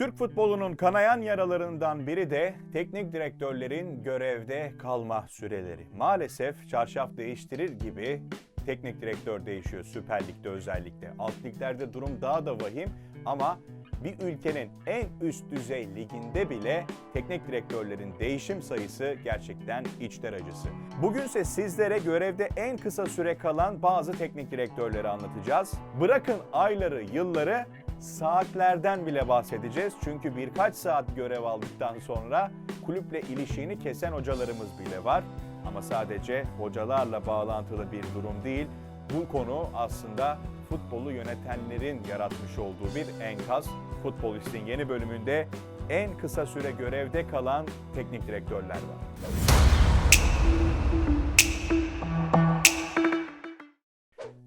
Türk futbolunun kanayan yaralarından biri de teknik direktörlerin görevde kalma süreleri. Maalesef çarşaf değiştirir gibi teknik direktör değişiyor Süper Lig'de özellikle. Alt liglerde durum daha da vahim ama bir ülkenin en üst düzey liginde bile teknik direktörlerin değişim sayısı gerçekten içler acısı. Bugünse sizlere görevde en kısa süre kalan bazı teknik direktörleri anlatacağız. Bırakın ayları, yılları saatlerden bile bahsedeceğiz. Çünkü birkaç saat görev aldıktan sonra kulüple ilişiğini kesen hocalarımız bile var. Ama sadece hocalarla bağlantılı bir durum değil. Bu konu aslında futbolu yönetenlerin yaratmış olduğu bir enkaz. Futbolist'in yeni bölümünde en kısa süre görevde kalan teknik direktörler var.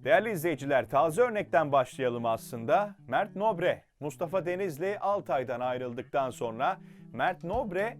Değerli izleyiciler, taze örnekten başlayalım aslında. Mert Nobre, Mustafa Denizli Altay'dan ayrıldıktan sonra Mert Nobre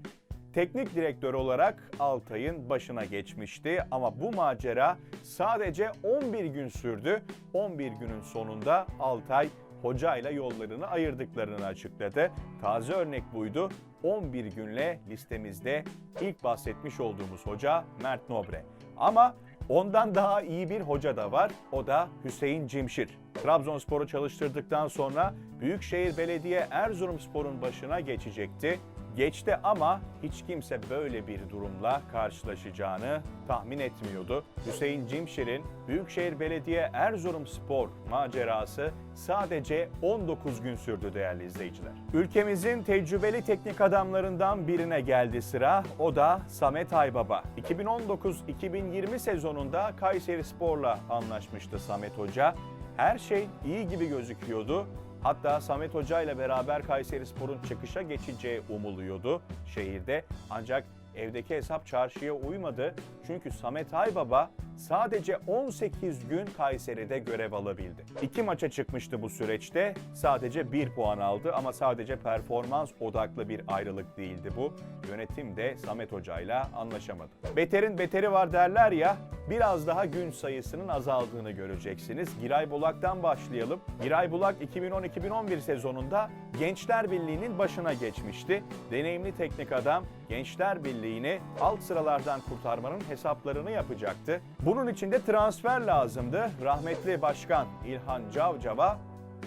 teknik direktör olarak Altay'ın başına geçmişti. Ama bu macera sadece 11 gün sürdü. 11 günün sonunda Altay hocayla yollarını ayırdıklarını açıkladı. Taze örnek buydu. 11 günle listemizde ilk bahsetmiş olduğumuz hoca Mert Nobre. Ama ondan daha iyi bir hoca da var. O da Hüseyin Cimşir. Trabzonspor'u çalıştırdıktan sonra Büyükşehir Belediye Erzurumspor'un başına geçecekti. Geçti ama hiç kimse böyle bir durumla karşılaşacağını tahmin etmiyordu. Hüseyin Cimşir'in Büyükşehir Belediye Erzurumspor macerası sadece 19 gün sürdü değerli izleyiciler. Ülkemizin tecrübeli teknik adamlarından birine geldi sıra. O da Samet Aybaba. 2019-2020 sezonunda Kayseri Spor'la anlaşmıştı Samet Hoca. Her şey iyi gibi gözüküyordu. Hatta Samet Hoca ile beraber Kayseri Spor'un çıkışa geçeceği umuluyordu şehirde. Ancak evdeki hesap çarşıya uymadı. Çünkü Samet Aybaba sadece 18 gün Kayseri'de görev alabildi. İki maça çıkmıştı bu süreçte. Sadece bir puan aldı ama sadece performans odaklı bir ayrılık değildi bu. Yönetim de Samet Hoca ile anlaşamadı. Beterin beteri var derler ya, biraz daha gün sayısının azaldığını göreceksiniz. Giray Bulak'tan başlayalım. Giray Bulak 2010-2011 sezonunda Gençler Birliği'nin başına geçmişti. Deneyimli teknik adam Gençler Birliği'ni alt sıralardan kurtarmanın hesaplarını yapacaktı. Bunun için de transfer lazımdı. Rahmetli Başkan İlhan Cavcav'a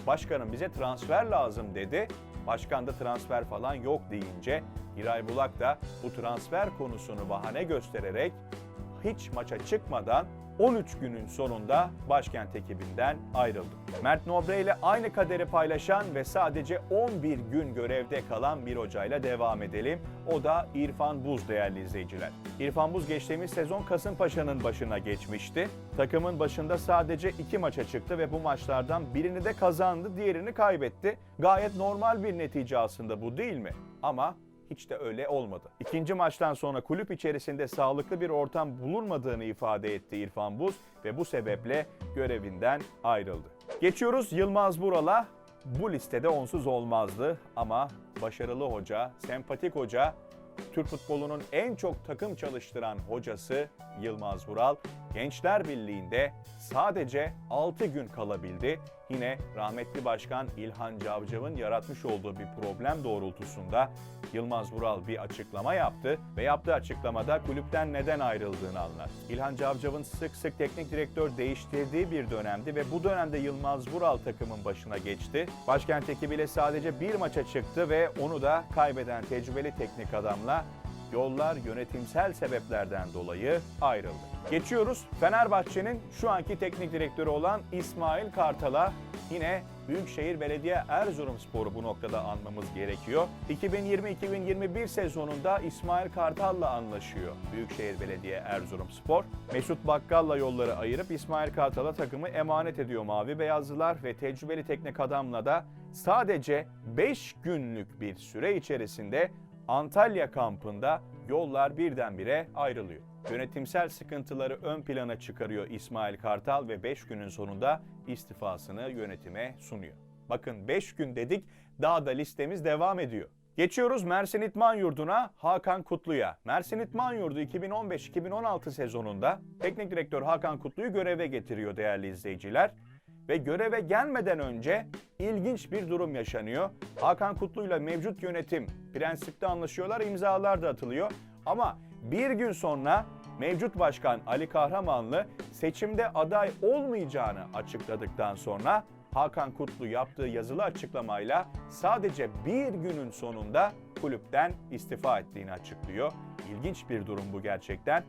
başkanım bize transfer lazım dedi. Başkan da transfer falan yok deyince Giray Bulak da bu transfer konusunu bahane göstererek hiç maça çıkmadan 13 günün sonunda başkent ekibinden ayrıldı. Mert Nobre ile aynı kaderi paylaşan ve sadece 11 gün görevde kalan bir hocayla devam edelim. O da İrfan Buz değerli izleyiciler. İrfan Buz geçtiğimiz sezon Kasımpaşa'nın başına geçmişti. Takımın başında sadece iki maça çıktı ve bu maçlardan birini de kazandı, diğerini kaybetti. Gayet normal bir netice aslında bu değil mi? Ama hiç de öyle olmadı. İkinci maçtan sonra kulüp içerisinde sağlıklı bir ortam bulunmadığını ifade etti İrfan Buz ve bu sebeple görevinden ayrıldı. Geçiyoruz Yılmaz Vural'a. Bu listede onsuz olmazdı ama başarılı hoca, sempatik hoca, Türk futbolunun en çok takım çalıştıran hocası Yılmaz Vural, Gençler Birliği'nde sadece 6 gün kalabildi. Yine rahmetli başkan İlhan Cavcav'ın yaratmış olduğu bir problem doğrultusunda Yılmaz Vural bir açıklama yaptı ve yaptığı açıklamada kulüpten neden ayrıldığını anlattı. İlhan Cavcav'ın sık sık teknik direktör değiştirdiği bir dönemdi ve bu dönemde Yılmaz Vural takımın başına geçti. Başkent ekibiyle sadece bir maça çıktı ve onu da kaybeden tecrübeli teknik adamla yollar yönetimsel sebeplerden dolayı ayrıldı. Geçiyoruz Fenerbahçe'nin şu anki teknik direktörü olan İsmail Kartal'a yine Büyükşehir Belediye Erzurumspor'u bu noktada anmamız gerekiyor. 2020-2021 sezonunda İsmail Kartal'la anlaşıyor Büyükşehir Belediye Erzurumspor. Mesut Bakkal'la yolları ayırıp İsmail Kartal'a takımı emanet ediyor Mavi Beyazlılar ve tecrübeli teknik adamla da sadece 5 günlük bir süre içerisinde Antalya kampında yollar birdenbire ayrılıyor. Yönetimsel sıkıntıları ön plana çıkarıyor İsmail Kartal ve 5 günün sonunda istifasını yönetime sunuyor. Bakın 5 gün dedik daha da listemiz devam ediyor. Geçiyoruz Mersin İtman Yurdu'na Hakan Kutlu'ya. Mersin İtman Yurdu 2015-2016 sezonunda teknik direktör Hakan Kutlu'yu göreve getiriyor değerli izleyiciler. Ve göreve gelmeden önce ilginç bir durum yaşanıyor. Hakan Kutlu'yla mevcut yönetim prensipte anlaşıyorlar, imzalar da atılıyor. Ama bir gün sonra mevcut başkan Ali Kahramanlı seçimde aday olmayacağını açıkladıktan sonra Hakan Kutlu yaptığı yazılı açıklamayla sadece bir günün sonunda kulüpten istifa ettiğini açıklıyor. İlginç bir durum bu gerçekten.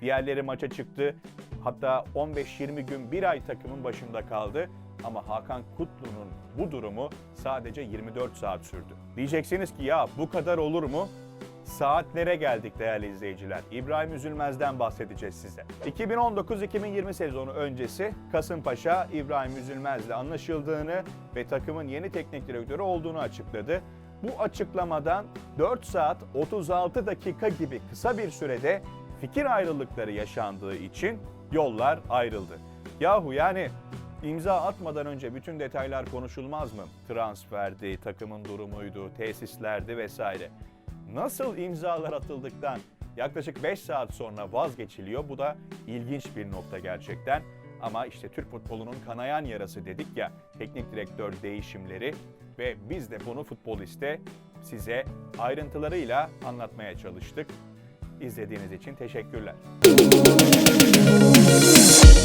Diğerleri maça çıktı. Hatta 15-20 gün bir ay takımın başında kaldı. Ama Hakan Kutlu'nun bu durumu sadece 24 saat sürdü. Diyeceksiniz ki ya bu kadar olur mu? Saatlere geldik değerli izleyiciler. İbrahim Üzülmez'den bahsedeceğiz size. 2019-2020 sezonu öncesi Kasımpaşa İbrahim Üzülmez'le anlaşıldığını ve takımın yeni teknik direktörü olduğunu açıkladı. Bu açıklamadan 4 saat 36 dakika gibi kısa bir sürede fikir ayrılıkları yaşandığı için yollar ayrıldı. Yahu yani imza atmadan önce bütün detaylar konuşulmaz mı? Transferdi, takımın durumuydu, tesislerdi vesaire. Nasıl imzalar atıldıktan yaklaşık 5 saat sonra vazgeçiliyor? Bu da ilginç bir nokta gerçekten. Ama işte Türk futbolunun kanayan yarası dedik ya teknik direktör değişimleri ve biz de bunu Futbolist'te size ayrıntılarıyla anlatmaya çalıştık. İzlediğiniz için teşekkürler. Thank you.